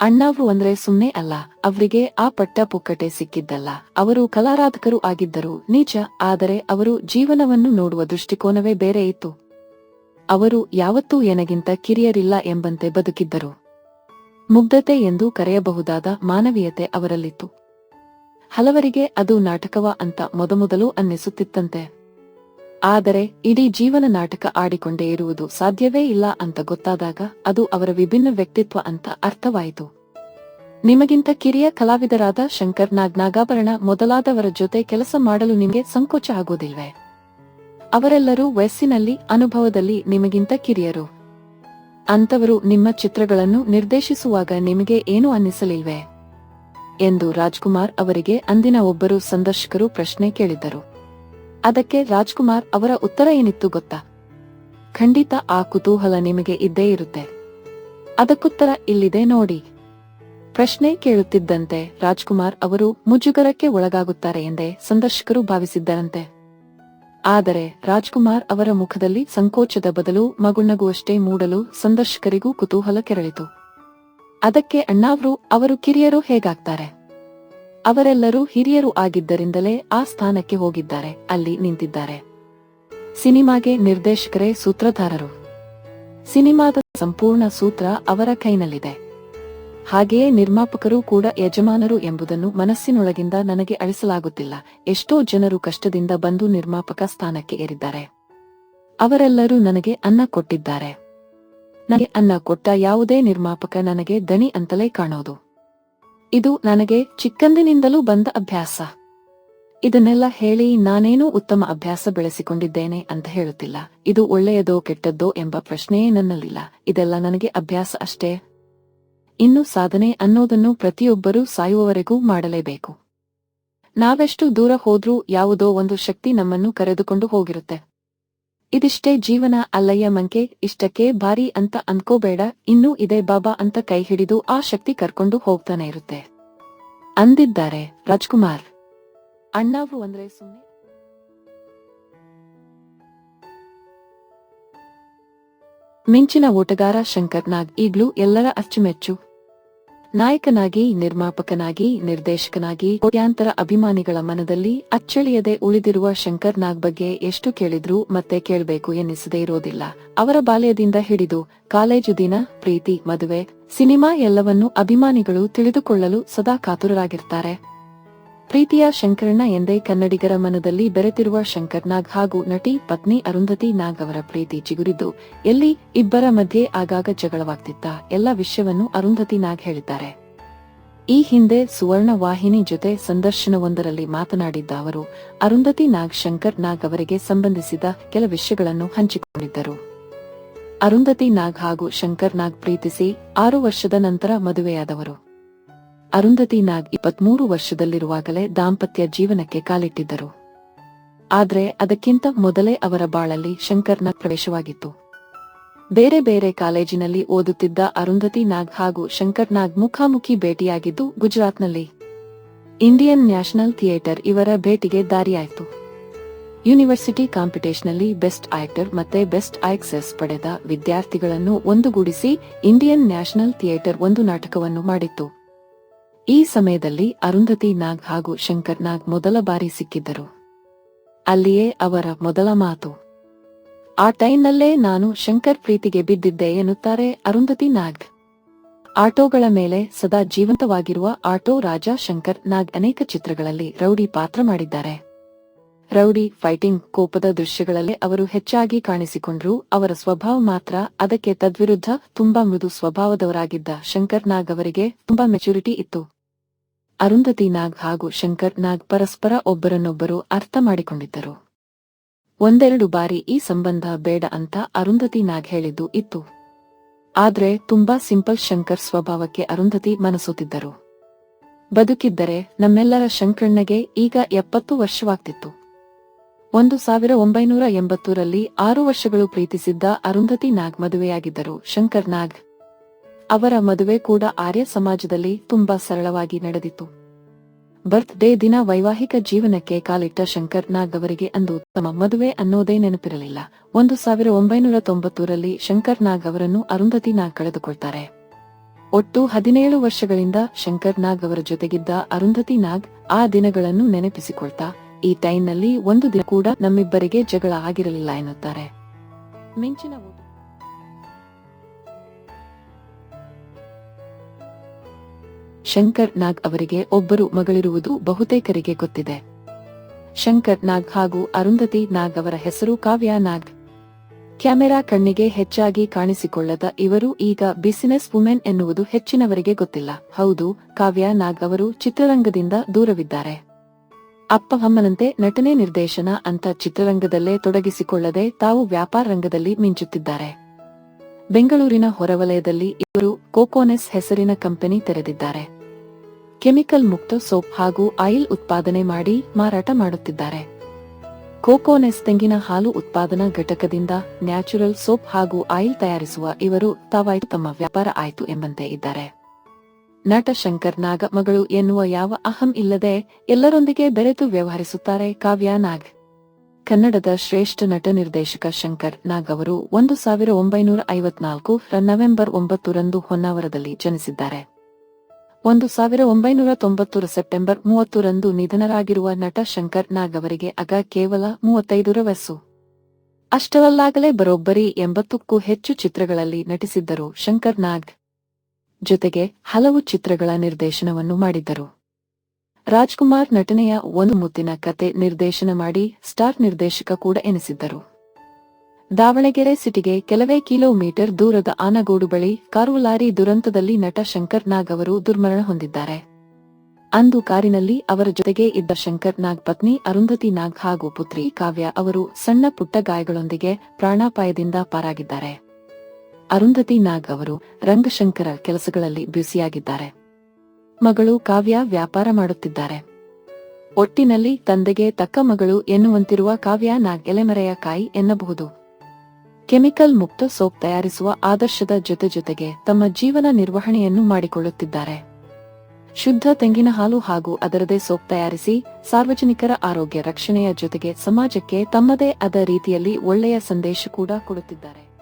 ಅಣ್ಣಾವ್ರು ಅಂದ್ರೆ ಸುಮ್ನೆ ಅಲ್ಲ, ಅವರಿಗೆ ಆ ಪಟ್ಟ ಪುಕ್ಕಟೆ ಸಿಕ್ಕಿದ್ದಲ್ಲ. ಅವರು ಕಲಾರಾಧಕರು ಆಗಿದ್ದರು, ನೀಚ, ಆದರೆ ಅವರು ಜೀವನವನ್ನು ನೋಡುವ ದೃಷ್ಟಿಕೋನವೇ ಬೇರೆ ಇತ್ತು. ಅವರು ಯಾವತ್ತೂ ಎನಗಿಂತ ಕಿರಿಯರಿಲ್ಲ ಎಂಬಂತೆ ಬದುಕಿದ್ದರು. ಮುಗ್ಧತೆ ಎಂದು ಕರೆಯಬಹುದಾದ ಮಾನವೀಯತೆ ಅವರಲ್ಲಿತ್ತು. ಹಲವರಿಗೆ ಅದು ನಾಟಕವ ಅಂತ ಮೊದಮೊದಲು ಅನ್ನಿಸುತ್ತಿತ್ತಂತೆ. ಆದರೆ ಇಡೀ ಜೀವನ ನಾಟಕ ಆಡಿಕೊಂಡೇ ಇರುವುದು ಸಾಧ್ಯವೇ ಇಲ್ಲ ಅಂತ ಗೊತ್ತಾದಾಗ ಅದು ಅವರ ವಿಭಿನ್ನ ವ್ಯಕ್ತಿತ್ವ ಅಂತ ಅರ್ಥವಾಯಿತು. ನಿಮಗಿಂತ ಕಿರಿಯ ಕಲಾವಿದರಾದ ಶಂಕರ್ ನಾಗ್ ನಾಗಾಭರಣ ಮೊದಲಾದವರ ಜೊತೆ ಕೆಲಸ ಮಾಡಲು ನಿಮಗೆ ಸಂಕೋಚ ಆಗೋದಿಲ್ವೇ ಅವರೆಲ್ಲರೂ ವಯಸ್ಸಿನಲ್ಲಿ, ಅನುಭವದಲ್ಲಿ ನಿಮಗಿಂತ ಕಿರಿಯರು. ಅಂತವರು ನಿಮ್ಮ ಚಿತ್ರಗಳನ್ನು ನಿರ್ದೇಶಿಸುವಾಗ ನಿಮಗೆ ಏನು ಅನ್ನಿಸಲಿಲ್ವೇ? ಎಂದು ರಾಜ್ಕುಮಾರ್ ಅವರಿಗೆ ಅಂದಿನ ಒಬ್ಬರು ಸಂದರ್ಶಕರು ಪ್ರಶ್ನೆ ಕೇಳಿದ್ದರು. ಅದಕ್ಕೆ ರಾಜ್ಕುಮಾರ್ ಅವರ ಉತ್ತರ ಏನಿತ್ತು ಗೊತ್ತಾ? ಖಂಡಿತ ಆ ಕುತೂಹಲ ನಿಮಗೆ ಇದ್ದೇ ಇರುತ್ತೆ. ಅದಕ್ಕುತ್ತರ ಇಲ್ಲಿದೆ ನೋಡಿ. ಪ್ರಶ್ನೆ ಕೇಳುತ್ತಿದ್ದಂತೆ ರಾಜ್ಕುಮಾರ್ ಅವರು ಮುಜುಗರಕ್ಕೆ ಒಳಗಾಗುತ್ತಾರೆ ಎಂದೇ ಸಂದರ್ಶಕರು ಭಾವಿಸಿದ್ದರಂತೆ. ಆದರೆ ರಾಜ್ಕುಮಾರ್ ಅವರ ಮುಖದಲ್ಲಿ ಸಂಕೋಚದ ಬದಲು ಮಗುಣ್ಣಗುವಷ್ಟೇ ಮೂಡಲು ಸಂದರ್ಶಕರಿಗೂ ಕುತೂಹಲ ಕೆರಳಿತು. ಅದಕ್ಕೆ ಅಣ್ಣಾವ್ರು, ಅವರು ಕಿರಿಯರು ಹೇಗಾಗ್ತಾರೆ? ಅವರೆಲ್ಲರೂ ಹಿರಿಯರು ಆಗಿದ್ದರಿಂದಲೇ ಆ ಸ್ಥಾನಕ್ಕೆ ಹೋಗಿದ್ದಾರೆ, ಅಲ್ಲಿ ನಿಂತಿದ್ದಾರೆ. ಸಿನಿಮಾಗೆ ನಿರ್ದೇಶಕರೇ ಸೂತ್ರಧಾರರು. ಸಿನಿಮಾದ ಸಂಪೂರ್ಣ ಸೂತ್ರ ಅವರ ಕೈನಲ್ಲಿದೆ. ಹಾಗೆಯೇ ನಿರ್ಮಾಪಕರು ಕೂಡ ಯಜಮಾನರು ಎಂಬುದನ್ನು ಮನಸ್ಸಿನೊಳಗಿಂದ ನನಗೆ ಅಳಿಸಲಾಗುತ್ತಿಲ್ಲ. ಎಷ್ಟೋ ಜನರು ಕಷ್ಟದಿಂದ ಬಂದು ನಿರ್ಮಾಪಕ ಸ್ಥಾನಕ್ಕೆ ಏರಿದ್ದಾರೆ. ಅವರೆಲ್ಲರೂ ನನಗೆ ಅನ್ನ ಕೊಟ್ಟಿದ್ದಾರೆ. ನನಗೆ ಅನ್ನ ಕೊಟ್ಟ ಯಾವುದೇ ನಿರ್ಮಾಪಕ ನನಗೆ ದಣಿ ಅಂತಲೇ ಕಾಣೋದು. ಇದು ನನಗೆ ಚಿಕ್ಕಂದಿನಿಂದಲೂ ಬಂದ ಅಭ್ಯಾಸ. ಇದನ್ನೆಲ್ಲ ಹೇಳಿ ನಾನೇನೂ ಉತ್ತಮ ಅಭ್ಯಾಸ ಬೆಳೆಸಿಕೊಂಡಿದ್ದೇನೆ ಅಂತ ಹೇಳುತ್ತಿಲ್ಲ. ಇದು ಒಳ್ಳೆಯದೋ ಕೆಟ್ಟದ್ದೋ ಎಂಬ ಪ್ರಶ್ನೆಯೇ ನನ್ನಲ್ಲಿಲ್ಲ. ಇದೆಲ್ಲ ನನಗೆ ಅಭ್ಯಾಸ ಅಷ್ಟೇ. ಇನ್ನು ಸಾಧನೆ ಅನ್ನೋದನ್ನು ಪ್ರತಿಯೊಬ್ಬರೂ ಸಾಯುವವರೆಗೂ ಮಾಡಲೇಬೇಕು. ನಾವೆಷ್ಟು ದೂರ ಹೋದ್ರೂ ಯಾವುದೋ ಒಂದು ಶಕ್ತಿ ನಮ್ಮನ್ನು ಕರೆದುಕೊಂಡು ಹೋಗಿರುತ್ತೆ. ಇದಿಷ್ಟೇ ಜೀವನ ಅಲ್ಲಯ್ಯ ಮಂಕೆ, ಇಷ್ಟಕ್ಕೆ ಭಾರಿ ಅಂತ ಅನ್ಕೋಬೇಡ, ಇನ್ನೂ ಇದೆ ಬಾಬಾ ಅಂತ ಕೈ ಹಿಡಿದು ಆ ಶಕ್ತಿ ಕರ್ಕೊಂಡು ಹೋಗ್ತಾನೆ ಇರುತ್ತೆ. ಅಂದಿದ್ದಾರೆ ರಾಜ್ಕುಮಾರ್. ಅಣ್ಣಾವು ಅಂದ್ರೆ ಸುಮ್ಮನೆ ಮಿಂಚಿನ ಓಟಗಾರ ಶಂಕರ್ ನಾಗ್ ಈಗ್ಲೂ ಎಲ್ಲರ ಅಚ್ಚುಮೆಚ್ಚು. ನಾಯಕನಾಗಿ, ನಿರ್ಮಾಪಕನಾಗಿ, ನಿರ್ದೇಶಕನಾಗಿ, ಕೋಟ್ಯಾಂತರ ಅಭಿಮಾನಿಗಳ ಮನದಲ್ಲಿ ಅಚ್ಚಳಿಯದೆ ಉಳಿದಿರುವ ಶಂಕರ್ ನಾಗ್ ಬಗ್ಗೆ ಎಷ್ಟು ಕೇಳಿದ್ರೂ ಮತ್ತೆ ಕೇಳಬೇಕು ಎನ್ನಿಸದೇ ಇರೋದಿಲ್ಲ. ಅವರ ಬಾಲ್ಯದಿಂದ ಹಿಡಿದು ಕಾಲೇಜು ದಿನ, ಪ್ರೀತಿ, ಮದುವೆ, ಸಿನಿಮಾ ಎಲ್ಲವನ್ನೂ ಅಭಿಮಾನಿಗಳು ತಿಳಿದುಕೊಳ್ಳಲು ಸದಾ ಕಾತುರರಾಗಿರ್ತಾರೆ. ಪ್ರೀತಿಯ ಶಂಕರಣ್ಣ ಎಂದೇ ಕನ್ನಡಿಗರ ಮನದಲ್ಲಿ ಬೆರೆತಿರುವ ಶಂಕರ್ ನಾಗ್ ಹಾಗೂ ನಟಿ ಪತ್ನಿ ಅರುಂಧತಿ ನಾಗ್ ಅವರ ಪ್ರೀತಿ ಚಿಗುರಿದ್ದು, ಎಲ್ಲಿ ಇಬ್ಬರ ಮಧ್ಯೆ ಆಗಾಗ ಜಗಳವಾಗ್ತಿತ್ತ ಎಲ್ಲ ವಿಷಯವನ್ನು ಅರುಂಧತಿ ನಾಗ್ ಹೇಳಿದ್ದಾರೆ. ಈ ಹಿಂದೆ ಸುವರ್ಣ ವಾಹಿನಿ ಜೊತೆ ಸಂದರ್ಶನವೊಂದರಲ್ಲಿ ಮಾತನಾಡಿದ್ದ ಅವರು, ಅರುಂಧತಿ ನಾಗ್ ಶಂಕರ್ ನಾಗ್ ಅವರಿಗೆ ಸಂಬಂಧಿಸಿದ ಕೆಲ ವಿಷಯಗಳನ್ನು ಹಂಚಿಕೊಂಡಿದ್ದರು. ಅರುಂಧತಿ ನಾಗ್ ಹಾಗೂ ಶಂಕರ್ ನಾಗ್ ಪ್ರೀತಿಸಿ ಆರು ವರ್ಷದ ನಂತರ ಮದುವೆಯಾದವರು. ಅರುಂಧತಿ ನಾಗ್ ಇಪ್ಪತ್ಮೂರು ವರ್ಷದಲ್ಲಿರುವಾಗಲೇ ದಾಂಪತ್ಯ ಜೀವನಕ್ಕೆ ಕಾಲಿಟ್ಟಿದ್ದರು. ಆದರೆ ಅದಕ್ಕಿಂತ ಮೊದಲೇ ಅವರ ಬಾಳಲ್ಲಿ ಶಂಕರ್ನ ಪ್ರವೇಶವಾಗಿತ್ತು. ಬೇರೆ ಬೇರೆ ಕಾಲೇಜಿನಲ್ಲಿ ಓದುತ್ತಿದ್ದ ಅರುಂಧತಿ ನಾಗ್ ಹಾಗೂ ಶಂಕರ್ ನಾಗ್ ಮುಖಾಮುಖಿ ಭೇಟಿಯಾಗಿದ್ದು ಗುಜರಾತ್ನಲ್ಲಿ. ಇಂಡಿಯನ್ ನ್ಯಾಷನಲ್ ಥಿಯೇಟರ್ ಇವರ ಭೇಟಿಗೆ ದಾರಿಯಾಯಿತು. ಯೂನಿವರ್ಸಿಟಿ ಕಾಂಪಿಟೇಷನ್ನಲ್ಲಿ ಬೆಸ್ಟ್ ಆಕ್ಟರ್ ಮತ್ತೆ ಬೆಸ್ಟ್ ಆಕ್ಸೆಸ್ ಪಡೆದ ವಿದ್ಯಾರ್ಥಿಗಳನ್ನು ಒಂದುಗೂಡಿಸಿ ಇಂಡಿಯನ್ ನ್ಯಾಷನಲ್ ಥಿಯೇಟರ್ ಒಂದು ನಾಟಕವನ್ನು ಮಾಡಿತ್ತು. ಈ ಸಮಯದಲ್ಲಿ ಅರುಂಧತಿ ನಾಗ್ ಹಾಗೂ ಶಂಕರ್ ನಾಗ್ ಮೊದಲ ಬಾರಿ ಸಿಕ್ಕಿದ್ದರು. ಅಲ್ಲಿಯೇ ಅವರ ಮೊದಲ ಮಾತು, ಆ ಟೈಮ್ನಲ್ಲೇ ನಾನು ಶಂಕರ್ ಪ್ರೀತಿಗೆ ಬಿದ್ದಿದ್ದೆ ಎನ್ನುತ್ತಾರೆ ಅರುಂಧತಿ ನಾಗ್. ಆಟೋಗಳ ಮೇಲೆ ಸದಾ ಜೀವಂತವಾಗಿರುವ ಆಟೋ ರಾಜ ಶಂಕರ್ ನಾಗ್ ಅನೇಕ ಚಿತ್ರಗಳಲ್ಲಿ ರೌಡಿ ಪಾತ್ರ ಮಾಡಿದ್ದಾರೆ. ರೌಡಿ, ಫೈಟಿಂಗ್, ಕೋಪದ ದೃಶ್ಯಗಳಲ್ಲಿ ಅವರು ಹೆಚ್ಚಾಗಿ ಕಾಣಿಸಿಕೊಂಡ್ರು. ಅವರ ಸ್ವಭಾವ ಮಾತ್ರ ಅದಕ್ಕೆ ತದ್ವಿರುದ್ಧ. ತುಂಬಾ ಮೃದು ಸ್ವಭಾವದವರಾಗಿದ್ದ ಶಂಕರ್ ನಾಗ್ ಅವರಿಗೆ ತುಂಬಾ ಮೆಚುರಿಟಿ ಇತ್ತು. ಅರುಂಧತಿ ನಾಗ್ ಹಾಗೂ ಶಂಕರ್ ನಾಗ್ ಪರಸ್ಪರ ಒಬ್ಬರನ್ನೊಬ್ಬರು ಅರ್ಥ ಮಾಡಿಕೊಂಡಿದ್ದರು. ಒಂದೆರಡು ಬಾರಿ ಈ ಸಂಬಂಧ ಬೇಡ ಅಂತ ಅರುಂಧತಿ ನಾಗ್ ಹೇಳಿದ್ದು ಇತ್ತು. ಆದ್ರೆ ತುಂಬಾ ಸಿಂಪಲ್ ಶಂಕರ್ ಸ್ವಭಾವಕ್ಕೆ ಅರುಂಧತಿ ಮನಸೋತಿದ್ದರು. ಬದುಕಿದ್ದರೆ ನಮ್ಮೆಲ್ಲರ ಶಂಕರ್ಣಗೆ ಈಗ ಎಪ್ಪತ್ತು ವರ್ಷವಾಗ್ತಿತ್ತು. ಒಂದು ಸಾವಿರ ಒಂಬೈನೂರ ಎಂಬತ್ತೂರಲ್ಲಿ ಆರು ವರ್ಷಗಳು ಪ್ರೀತಿಸಿದ್ದ ಅರುಂಧತಿ ನಾಗ್ ಮದುವೆಯಾಗಿದ್ದರು ಶಂಕರ್ ನಾಗ್ ಅವರ ಮದುವೆ ಕೂಡ ಆರ್ಯ ಸಮಾಜದಲ್ಲಿ ತುಂಬಾ ಸರಳವಾಗಿ ನಡೆದಿತ್ತು. ಬರ್ತ್ ಡೇ ದಿನ ವೈವಾಹಿಕ ಜೀವನಕ್ಕೆ ಕಾಲಿಟ್ಟ ಶಂಕರ್ ನಾಗ್ ಅವರಿಗೆ ಅಂದು ತಮ್ಮ ಮದುವೆ ಅನ್ನೋದೇ ನೆನಪಿರಲಿಲ್ಲ. ಒಂದು ಸಾವಿರ ಒಂಬೈನೂರ ತೊಂಬತ್ತೂರಲ್ಲಿ ಶಂಕರ್ ನಾಗ್ ಅವರನ್ನು ಅರುಂಧತಿ ನಾಗ್ ಕಳೆದುಕೊಳ್ತಾರೆ. ಒಟ್ಟು ಹದಿನೇಳು ವರ್ಷಗಳಿಂದ ಶಂಕರ್ ನಾಗ್ ಅವರ ಜೊತೆಗಿದ್ದ ಅರುಂಧತಿ ನಾಗ್ ಆ ದಿನಗಳನ್ನು ನೆನಪಿಸಿಕೊಳ್ತಾ, ಈ ಟೈಮ್ನಲ್ಲಿ ಒಂದು ದಿನ ಕೂಡ ನಮ್ಮಿಬ್ಬರಿಗೆ ಜಗಳ ಆಗಿರಲಿಲ್ಲ ಎನ್ನುತ್ತಾರೆ. ಮಿಂಚಿನ ಶಂಕರ್ ನಾಗ್ ಅವರಿಗೆ ಒಬ್ಬರು ಮಗಳಿರುವುದು ಬಹುತೇಕರಿಗೆ ಗೊತ್ತಿದೆ. ಶಂಕರ್ ನಾಗ್ ಹಾಗೂ ಅರುಂಧತಿ ನಾಗ್ ಅವರ ಹೆಸರು ಕಾವ್ಯ ನಾಗ್. ಕ್ಯಾಮೆರಾ ಕಣ್ಣಿಗೆ ಹೆಚ್ಚಾಗಿ ಕಾಣಿಸಿಕೊಳ್ಳದ ಇವರು ಈಗ ಬಿಸಿನೆಸ್ ವುಮೆನ್ ಎನ್ನುವುದು ಹೆಚ್ಚಿನವರಿಗೆ ಗೊತ್ತಿಲ್ಲ. ಹೌದು, ಕಾವ್ಯ ನಾಗ್ ಅವರು ಚಿತ್ರರಂಗದಿಂದ ದೂರವಿದ್ದಾರೆ. ಅಪ್ಪ ಅಮ್ಮನಂತೆ ನಟನೆ ನಿರ್ದೇಶನ ಅಂತ ಚಿತ್ರರಂಗದಲ್ಲೇ ತೊಡಗಿಸಿಕೊಳ್ಳದೆ ತಾವು ವ್ಯಾಪಾರ ರಂಗದಲ್ಲಿ ಮಿಂಚುತ್ತಿದ್ದಾರೆ. ಬೆಂಗಳೂರಿನ ಹೊರವಲಯದಲ್ಲಿ ಇವರು ಕೋಕೋನೆಸ್ ಹೆಸರಿನ ಕಂಪನಿ ತೆರೆದಿದ್ದಾರೆ. ಕೆಮಿಕಲ್ ಮುಕ್ತ ಸೋಪ್ ಹಾಗೂ ಆಯಿಲ್ ಉತ್ಪಾದನೆ ಮಾಡಿ ಮಾರಾಟ ಮಾಡುತ್ತಿದ್ದಾರೆ. ಕೋಕೋನೆಸ್ ತೆಂಗಿನ ಹಾಲು ಉತ್ಪಾದನಾ ಘಟಕದಿಂದ ನ್ಯಾಚುರಲ್ ಸೋಪ್ ಹಾಗೂ ಆಯಿಲ್ ತಯಾರಿಸುವ ಇವರು ತಾವಾಯ್ತು ತಮ್ಮ ವ್ಯಾಪಾರ ಆಯಿತು ಎಂಬಂತೆ ಇದ್ದಾರೆ. ನಟ ಶಂಕರ್ ನಾಗ ಮಗಳು ಎನ್ನುವ ಯಾವ ಅಹಂ ಇಲ್ಲದೆ ಎಲ್ಲರೊಂದಿಗೆ ಬೆರೆತು ವ್ಯವಹರಿಸುತ್ತಾರೆ ಕಾವ್ಯ ನಾಗ್. ಕನ್ನಡದ ಶ್ರೇಷ್ಠ ನಟ ನಿರ್ದೇಶಕ ಶಂಕರ್ ನಾಗ್ ಅವರು ಒಂದು ಸಾವಿರ ಒಂಬೈನೂರ ಐವತ್ನಾಲ್ಕು ನವೆಂಬರ್ ಒಂಬತ್ತರಂದು ಹೊನ್ನಾವರದಲ್ಲಿ ಜನಿಸಿದ್ದಾರೆ. ಒಂದು ಸಾವಿರ ಒಂಬೈನೂರ ತೊಂಬತ್ತರ ಸೆಪ್ಟೆಂಬರ್ ಮೂವತ್ತರಂದು ನಿಧನರಾಗಿರುವ ನಟ ಶಂಕರ್ ನಾಗ್ ಅವರಿಗೆ ಅಗ ಕೇವಲ ಮೂವತ್ತೈದರ ವಯಸ್ಸು. ಅಷ್ಟರಲ್ಲಾಗಲೇ ಬರೋಬ್ಬರಿ ಎಂಬತ್ತಕ್ಕೂ ಹೆಚ್ಚು ಚಿತ್ರಗಳಲ್ಲಿ ನಟಿಸಿದ್ದರು ಶಂಕರ್ ನಾಗ್. ಜೊತೆಗೆ ಹಲವು ಚಿತ್ರಗಳ ನಿರ್ದೇಶನವನ್ನು ಮಾಡಿದ್ದರು. ರಾಜ್ಕುಮಾರ್ ನಟನೆಯ ಒಂದು ಮುತ್ತಿನ ಕತೆ ನಿರ್ದೇಶನ ಮಾಡಿ ಸ್ಟಾರ್ ನಿರ್ದೇಶಕ ಕೂಡ ಎನಿಸಿದ್ದರು. ದಾವಣಗೆರೆ ಸಿಟಿಗೆ ಕೆಲವೇ ಕಿಲೋಮೀಟರ್ ದೂರದ ಆನಗೋಡು ಬಳಿ ಕಾರು ಲಾರಿ ದುರಂತದಲ್ಲಿ ನಟ ಶಂಕರ್ ನಾಗ್ ಅವರು ದುರ್ಮರಣ ಹೊಂದಿದ್ದಾರೆ. ಅಂದು ಕಾರಿನಲ್ಲಿ ಅವರ ಜೊತೆಗೆ ಇದ್ದ ಶಂಕರ್ ನಾಗ್ ಪತ್ನಿ ಅರುಂಧತಿ ನಾಗ್ ಹಾಗೂ ಪುತ್ರಿ ಕಾವ್ಯ ಅವರು ಸಣ್ಣ ಪುಟ್ಟ ಗಾಯಗಳೊಂದಿಗೆ ಪ್ರಾಣಾಪಾಯದಿಂದ ಪಾರಾಗಿದ್ದಾರೆ. ಅರುಂಧತಿ ನಾಗ್ ಅವರು ರಂಗಶಂಕರ ಕೆಲಸಗಳಲ್ಲಿ ಬ್ಯುಸಿಯಾಗಿದ್ದಾರೆ. ಮಗಳು ಕಾವ್ಯ ವ್ಯಾಪಾರ ಮಾಡುತ್ತಿದ್ದಾರೆ. ಒಟ್ಟಿನಲ್ಲಿ ತಂದೆಗೆ ತಕ್ಕ ಮಗಳು ಎನ್ನುವಂತಿರುವ ಕಾವ್ಯ ನಾಗ್ ಎಲೆಮರೆಯ ಕಾಯಿ ಎನ್ನಬಹುದು. ಕೆಮಿಕಲ್ ಮುಕ್ತ ಸೋಪ್ ತಯಾರಿಸುವ ಆದರ್ಶದ ಜೊತೆ ಜೊತೆಗೆ ತಮ್ಮ ಜೀವನ ನಿರ್ವಹಣೆಯನ್ನು ಮಾಡಿಕೊಳ್ಳುತ್ತಿದ್ದಾರೆ. ಶುದ್ಧ ತೆಂಗಿನ ಹಾಲು ಹಾಗೂ ಅದರದೇ ಸೋಪ್ ತಯಾರಿಸಿ ಸಾರ್ವಜನಿಕರ ಆರೋಗ್ಯ ರಕ್ಷಣೆಯ ಜೊತೆಗೆ ಸಮಾಜಕ್ಕೆ ತಮ್ಮದೇ ಆದ ರೀತಿಯಲ್ಲಿ ಒಳ್ಳೆಯ ಸಂದೇಶ ಕೂಡ ಕೊಡುತ್ತಿದ್ದಾರೆ.